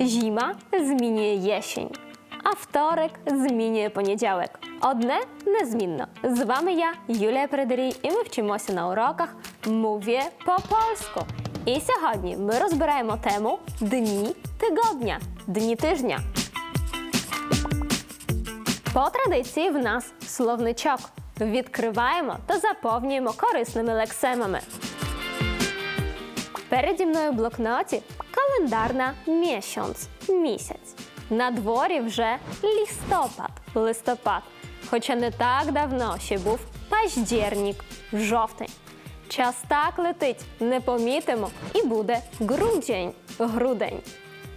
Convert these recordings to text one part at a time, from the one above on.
Zima змінює єщень, а вторик змінює понеділок. Одне незмінно. З вами я, Юлія Передарій, і ми вчимося на уроках Мові по-польську. І сьогодні ми розбираємо тему Дні тижня, дні тижня. По традиції в нас словничок. Відкриваємо та заповнюємо корисними лексемами. Переді мною в блокноті календар на місяць, місяць. На дворі вже листопад, листопад. Хоча не так давно ще був паждєрнік, жовтень. Час так летить, не помітимо, і буде грудень, грудень.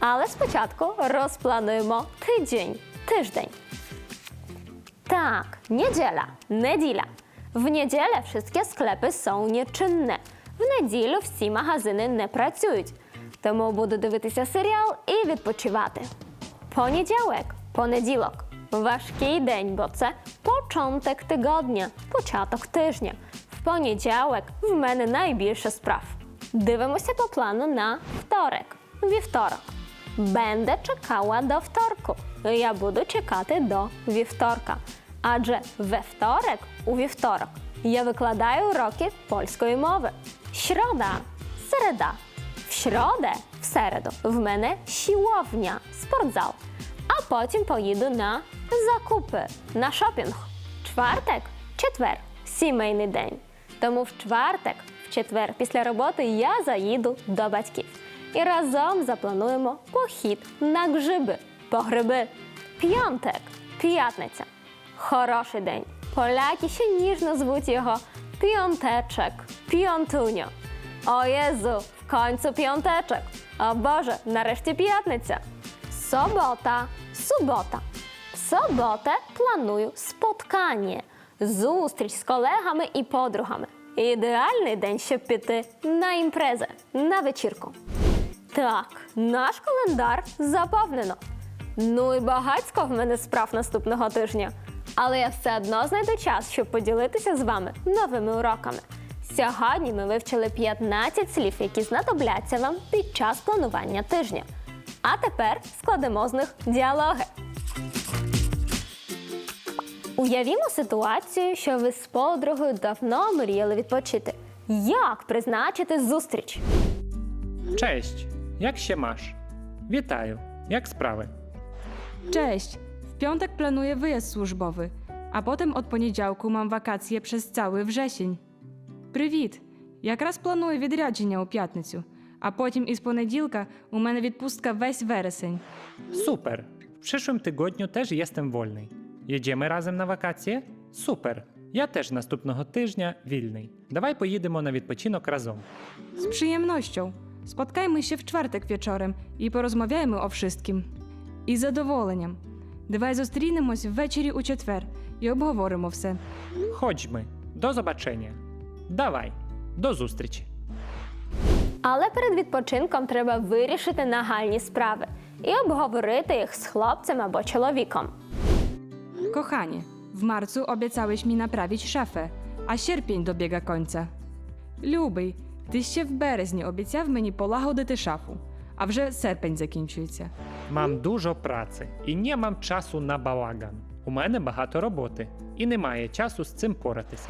Але спочатку розплануємо тиждень, тиждень. Tak, niedziela, неділя. В неділю wszystkie sklepy są nieczynne. В неділю всі магазини не працюють. Тому буду дивитися серіал і відпочивати. Понеділок, понеділок. Важкий день, бо це початок тижня, початок тижня. В понеділок в мене найбільше справ. Дивимося по плану на вторик. Вівторок. Będę czekała do wtorku. Я буду чекати до вівторка. Адже we второк у вівторок я викладаю уроки польської мови. Środa – середа. В środę – в середу в мене сіловня, спортзал. А потім поїду на закупи, на шопінг. Чварток – четвер, сімейний день. Тому в чварток, в четвер після роботи я заїду до батьків. І разом заплануємо похід на гриби, по гриби. П'яток, п'ятниця. Хороший день. Поляки ще ніжно звуть його п'ятечек, п'ятуньо. О Єзу, в końcu п'ятечек. О Боже, нарешті п'ятниця. Собота, субота. В суботу планую spotkanie, зустріч з колегами і подругами. Ідеальний день, щоб піти на імпрези, на вечірку. Так, наш календар заповнено. Ну і багатько в мене справ наступного тижня. Але я все одно знайду час, щоб поділитися з вами новими уроками. Сьогодні ми вивчили 15 слів, які знадобляться вам під час планування тижня. А тепер складемо з них діалоги. Уявімо ситуацію, що ви з подругою давно мріяли відпочити. Як призначити зустріч? Cześć, jak się masz? Witаю, jak sprawy? Cześć! Piątek planuję wyjazd służbowy, a potem od poniedziałku mam wakacje przez cały wrzesień. Привіт! Якраз планую відрядження у п'ятницю, а потім із понеділка у мене відпустка весь вересень. Super, w przyszłym tygodniu też jestem wolny. Jedziemy razem na wakacje? Super. Я теж наступного тижня вільний. Давай поїдемо на відпочинок разом. Z przyjemnością. Spotkajmy się w czwartek wieczorem і порозмовляємо о wszystkim. Із задоволенням. Давай зустрінемось ввечері у четвер і обговоримо все. Chodźmy. Do zobaczenia. Dawaj. До зустрічі. Але перед відпочинком треба вирішити нагальні справи і обговорити їх з хлопцем або чоловіком. Kochanie, w marcu obiecałeś mi naprawić szafę, a sierpień dobiega końca. Любий, ти ще в березні обіцяв мені полагодити шафу, а вже серпень закінчується. Мам дуже праці і не мам часу на балаган. У мене багато роботи і немає часу з цим поратися.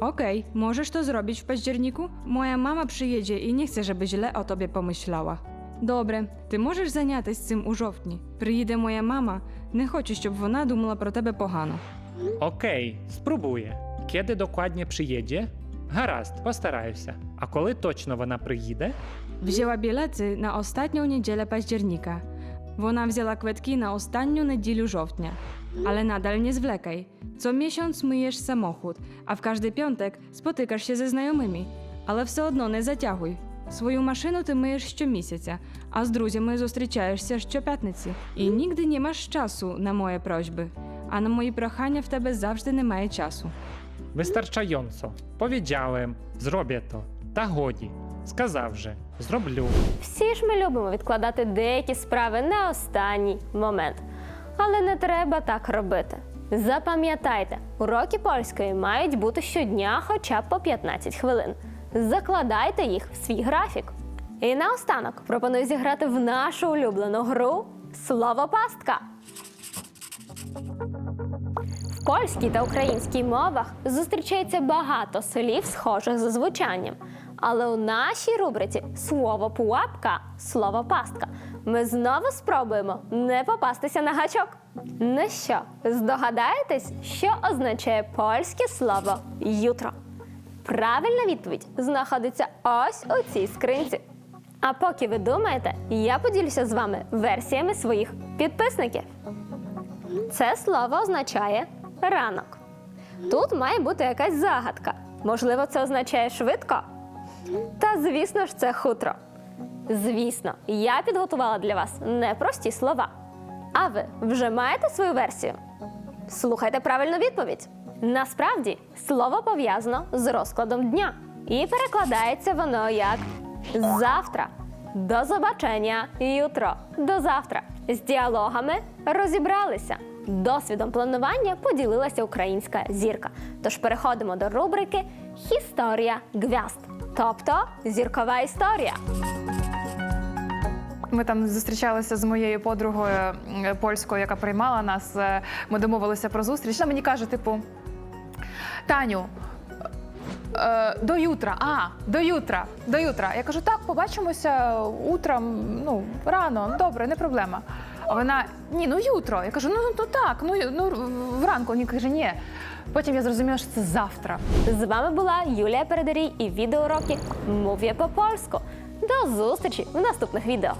Okej, możesz to zrobić w październiku? Moja mama przyjedzie i nie chcę, żeby źle o tobie pomyślała. Добре, ти можеш зайнятися цим у жовтні. Приїде моя мама, не хочу, щоб вона думала про тебе погано. Окей, спробує. Kiedy dokładnie przyjedzie? Гаразд, постараюся. А коли точно вона приїде? Wzięła bilety na ostatnią niedzielę października. Wona wzięła kwetki na ostatnią niedzielę żołtnia. Ale nadal nie zwlekaj. Co miesiąc myjesz samochód, a w każdy piątek spotykasz ze znajomymi. Ale все одно не затягуй. Свою машину ти миєш щомісяця, а з друзями зустрічаєшся щоп'ятниці. І нігде не маєш часу на мої просьби. А на мої прохання в тебе завжди немає часу. Wystarczająco. Powiedziałem, zrobię to. Та годі. Сказав же, зроблю. Всі ж ми любимо відкладати деякі справи на останній момент. Але не треба так робити. Запам'ятайте, уроки польської мають бути щодня хоча б по 15 хвилин. Закладайте їх в свій графік. І наостанок пропоную зіграти в нашу улюблену гру Слово пастка. В польській та українській мовах зустрічається багато слів, схожих за звучанням. Але у нашій рубриці слово пуапка, слово пастка. Ми знову спробуємо не попастися на гачок. Ну що, здогадаєтесь, що означає польське слово ютро? Правильна відповідь знаходиться ось у цій скринці. А поки ви думаєте, я поділюся з вами версіями своїх підписників. Це слово означає ранок. Тут має бути якась загадка. Можливо, це означає швидко? Та звісно ж, це хутро. Звісно, я підготувала для вас непрості слова. А ви вже маєте свою версію? Слухайте правильну відповідь. Насправді слово пов'язано з розкладом дня і перекладається воно як завтра. До побачення, ютро. До завтра. З діалогами розібралися. Досвідом планування поділилася українська зірка. Тож переходимо до рубрики Історія гвязд, тобто зіркова історія. Ми там зустрічалися з моєю подругою м, польською, яка приймала нас. Е, Ми домовилися про зустріч. Вона мені каже, типу, Таню. е, До ютра, а, до ютра, до ютра. Я кажу, так, побачимося утром, ну, рано, добре, не проблема. А вона, ні, ну ютро. Я кажу, ну, ну так, ну, ну вранку. Вона каже, ні. Потім я зрозуміла, що це завтра. З вами була Юлія Передарій і відеоуроки Мов'я по польську. До зустрічі в наступних відео.